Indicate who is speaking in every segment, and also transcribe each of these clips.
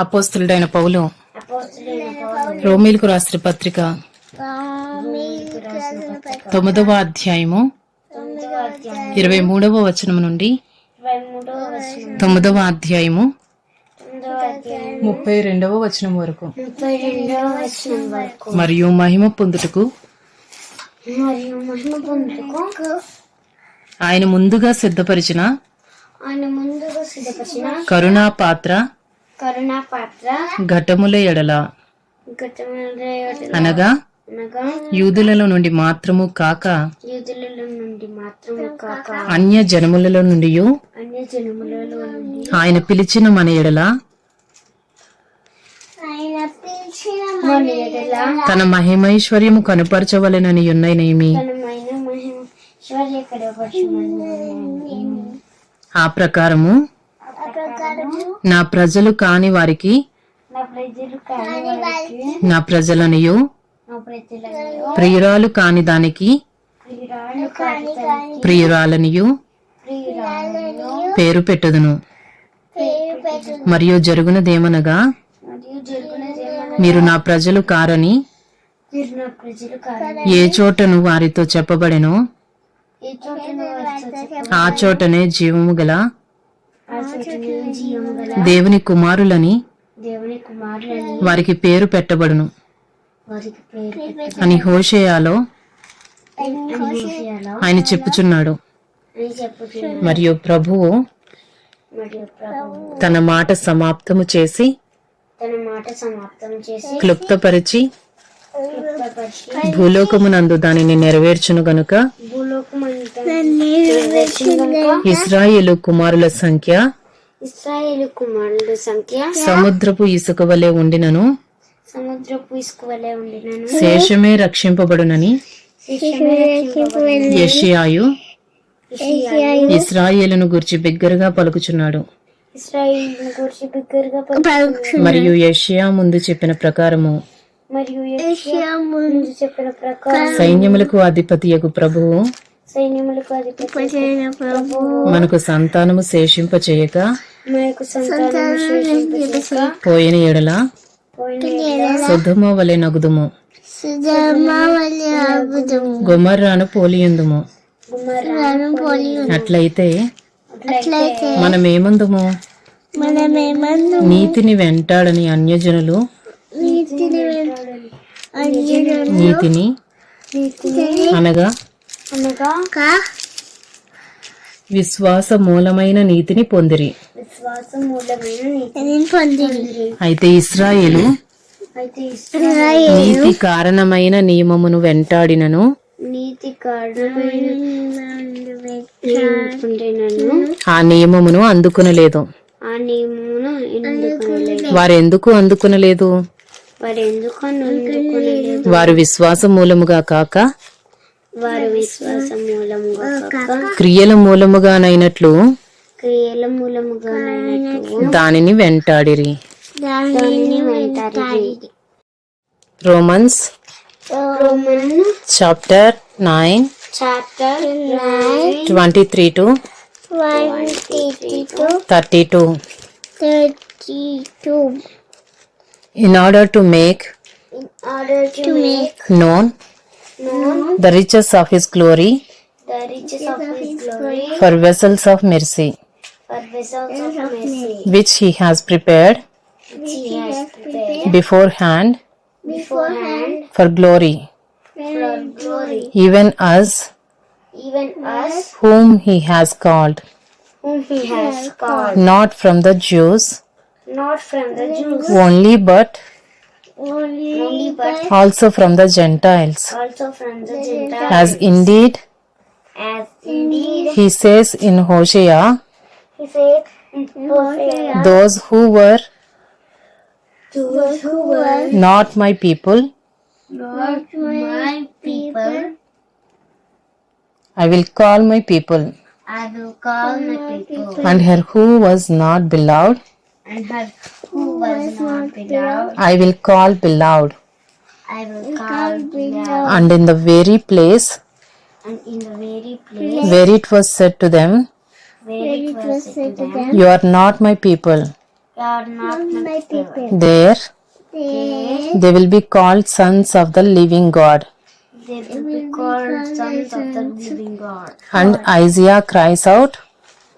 Speaker 1: అపోస్తులుడైన పౌలు. రోమిలకు రాసిన పత్రిక
Speaker 2: రోమీయులకు రాసిన పత్రిక
Speaker 1: తొమ్మిదవ అధ్యాయము ఇరవై మూడవ వచనం నుండి తొమ్మిదవ అధ్యాయము ముప్పై రెండవ వచనం వరకు. మరియు మహిమ పొందుటకు ఆయన ముందుగా సిద్ధపరిచిన కరుణా పాత్ర ఘటముల ఎడల. అనగా?
Speaker 2: అనగా?
Speaker 1: యూదులలో నుండి మాత్రము కాక
Speaker 2: యూదులలో నుండి మాత్రమే కాక.
Speaker 1: అన్య జనములలో నుండి
Speaker 2: అన్య జనములలో నుండి.
Speaker 1: ఆయన పిలిచిన మన ఎడల.
Speaker 2: ఆయన పిలిచిన మన ఎడల.
Speaker 1: తన మహిమైశ్వర్యము కనుపరచవలెనని ఉన్ననేమి
Speaker 2: కడపరచమని
Speaker 1: ఆ ప్రకారము నా ప్రజలు కాని వారికి
Speaker 2: నా ప్రజలు కాని వారికి
Speaker 1: నా ప్రజలనియు ప్రియురాలు కాని దానికి ప్రియురాలనియు
Speaker 2: ప్రియురాలను
Speaker 1: పేరు పెట్టుదును. మరియు జరుగునదేమనగా మీరు నా ప్రజలు కారని
Speaker 2: మీరు నా ప్రజలు కాని
Speaker 1: ఏ చోటను వారితో చెప్పబడెనో ఆ చోటనే జీవము గల దేవుని కుమారులని వారికి పేరు పెట్టబడును. అని హోషేయాలో ఆయన చెప్పుచున్నాడు. మరియు ప్రభువు తన మాట సమాప్తము చేసి క్లుప్తపరిచి భూలోకమునందు దానిని నెరవేర్చును గనుక ఇస్రాయేలు కుమారుల సంఖ్య
Speaker 2: ఇస్రాయేలు కుమారుల సంఖ్య
Speaker 1: సముద్రపు ఇసుక వలె ఉండినను.
Speaker 2: సముద్రపు ఇసుక వలె ఉండినను.
Speaker 1: శేషమే రక్షింపబడునని. యెషయాయు
Speaker 2: ఇస్రాయేలు
Speaker 1: ఇస్రాయేలును గురించి బిగ్గరగా పలుకుచున్నాడు. మరియు యెషయా ముందు చెప్పిన ప్రకారము.
Speaker 2: మరియు యెషయా ముందు చెప్పిన ప్రకారం
Speaker 1: సైన్యములకు అధిపతియగు ప్రభువు.
Speaker 2: సైన్యములకు అధిపతి ప్రభు
Speaker 1: మనకు సంతానము శేషింప చేయక పోయిన ఎడల
Speaker 2: పోయిన
Speaker 1: సుధమ వలె నగుదుము. గుమర్రాను పోలియుందుము. అట్లయితే మనమేమందుము? నీతిని వెంటాడని అన్యజనులు
Speaker 2: నీతిని
Speaker 1: అనగా విశ్వాస మూలమైన నీతిని పొందిరి.
Speaker 2: విశ్వాసం మూలమైన నీతిని పొందింది
Speaker 1: అయితే ఇస్రాయేలు నీతి కారణమైన నియమమును వెంటాడినను.
Speaker 2: నీతి కారణమైన నియమించుకుంటున్నాను
Speaker 1: ఆ నియమమును అందుకునలేదు.
Speaker 2: ఆ నియమమును ఎందుకు
Speaker 1: వారెందుకు అందుకునలేదు?
Speaker 2: వారు ఎందుకు అందుకునలేదు?
Speaker 1: వారు విశ్వాస మూలముగా కాక
Speaker 2: వారి విశ్వాసం మూలముగా కాక
Speaker 1: క్రియల మూలముగానైనట్లు
Speaker 2: క్రియల
Speaker 1: దానిని వెంటాడిరి.
Speaker 2: దానిని
Speaker 1: Romans
Speaker 2: Roman
Speaker 1: chapter nine
Speaker 2: chapter nine
Speaker 1: twenty three to
Speaker 2: two
Speaker 1: thirty two.
Speaker 2: Thirty two.
Speaker 1: Order to make
Speaker 2: in order to make
Speaker 1: known
Speaker 2: known
Speaker 1: the riches of his glory.
Speaker 2: the riches of his glory.
Speaker 1: for vessels of mercy,
Speaker 2: for vessels of mercy.
Speaker 1: which he has prepared.
Speaker 2: Which he has prepared.
Speaker 1: beforehand.
Speaker 2: Beforehand.
Speaker 1: For glory,
Speaker 2: for glory,
Speaker 1: even us.
Speaker 2: Even us.
Speaker 1: Whom he has called,
Speaker 2: whom he has called,
Speaker 1: not from the Jews.
Speaker 2: Not from the Jews.
Speaker 1: Only, but
Speaker 2: only, but
Speaker 1: also from the Gentiles.
Speaker 2: also from the Gentiles,
Speaker 1: As indeed
Speaker 2: as indeed
Speaker 1: he says in Hosea,
Speaker 2: he said in mm-hmm. Hosea,
Speaker 1: those who were
Speaker 2: those who were
Speaker 1: not my people,
Speaker 2: not my people,
Speaker 1: I will call my people,
Speaker 2: I will call my people,
Speaker 1: and her who was not beloved,
Speaker 2: and her who was not beloved,
Speaker 1: I will call beloved.
Speaker 2: I will call beloved.
Speaker 1: And in the very place
Speaker 2: And in the very place
Speaker 1: where it was said to them,
Speaker 2: where it was said to them,
Speaker 1: You are not my people,
Speaker 2: You are not my people.
Speaker 1: There
Speaker 2: They,
Speaker 1: they will be called sons of the living God.
Speaker 2: they will be called sons of the living God.
Speaker 1: And Isaiah cries out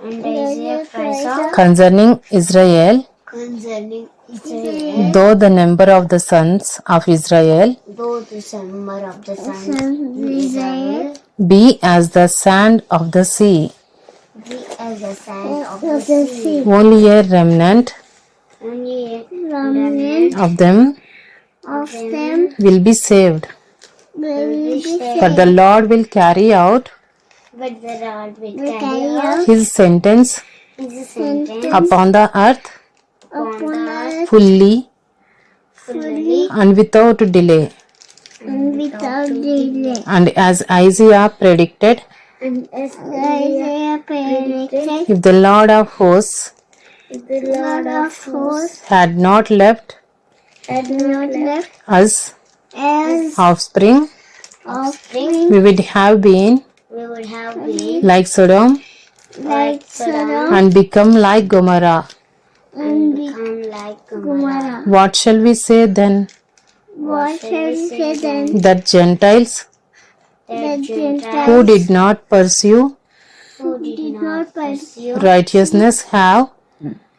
Speaker 2: And Isaiah cries
Speaker 1: concerning Israel,
Speaker 2: concerning Israel,
Speaker 1: though the number of the sons of Israel
Speaker 2: though the number of the sons of Israel
Speaker 1: be as the sand of the sea,
Speaker 2: be as the sand of the sea.
Speaker 1: only a remnant
Speaker 2: Only a remnant
Speaker 1: of them
Speaker 2: of them
Speaker 1: will be saved.
Speaker 2: will be saved.
Speaker 1: But the Lord will carry out
Speaker 2: But the Lord will carry out
Speaker 1: his sentence
Speaker 2: his sentence.
Speaker 1: upon the earth
Speaker 2: upon us
Speaker 1: fully
Speaker 2: fully.
Speaker 1: and without delay.
Speaker 2: and without delay.
Speaker 1: And as Isaiah predicted,
Speaker 2: And as Isaiah predicted,
Speaker 1: if the Lord of hosts
Speaker 2: if the Lord of hosts
Speaker 1: had not left
Speaker 2: had not left
Speaker 1: us
Speaker 2: as
Speaker 1: offspring,
Speaker 2: offspring,
Speaker 1: we would have been
Speaker 2: we would have been
Speaker 1: like Sodom
Speaker 2: like Sodom
Speaker 1: and become like Gomorrah.
Speaker 2: and become like Gomorrah.
Speaker 1: What shall we say then?
Speaker 2: What shall we say then?
Speaker 1: That Gentiles
Speaker 2: That Gentiles
Speaker 1: who did not pursue
Speaker 2: who did not pursue
Speaker 1: righteousness have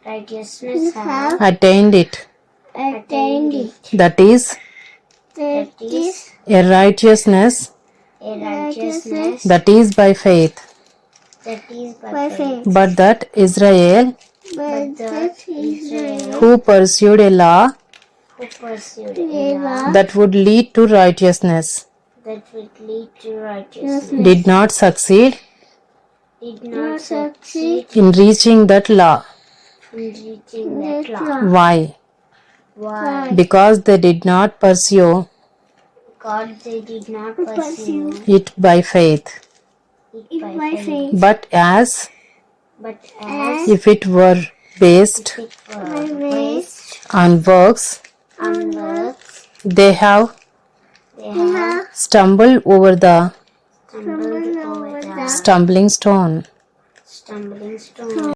Speaker 2: righteousness have
Speaker 1: attained it.
Speaker 2: attained it.
Speaker 1: That is,
Speaker 2: That is
Speaker 1: a righteousness
Speaker 2: a righteousness
Speaker 1: that is by faith.
Speaker 2: that is by faith.
Speaker 1: But that Israel
Speaker 2: But that Israel
Speaker 1: who pursued a law
Speaker 2: who pursued a law
Speaker 1: that would lead to righteousness
Speaker 2: that would lead to righteousness
Speaker 1: did not succeed
Speaker 2: did not succeed
Speaker 1: in reaching that law.
Speaker 2: in reaching that law.
Speaker 1: Why?
Speaker 2: Why?
Speaker 1: Because they did not pursue
Speaker 2: God they did not pursue
Speaker 1: it by faith,
Speaker 2: it by faith,
Speaker 1: but as?
Speaker 2: But as
Speaker 1: if it were based
Speaker 2: it were based
Speaker 1: on works,
Speaker 2: on works,
Speaker 1: they have
Speaker 2: they have
Speaker 1: stumbled over the
Speaker 2: stumbled over the
Speaker 1: stumbling stone.
Speaker 2: stumbling stone.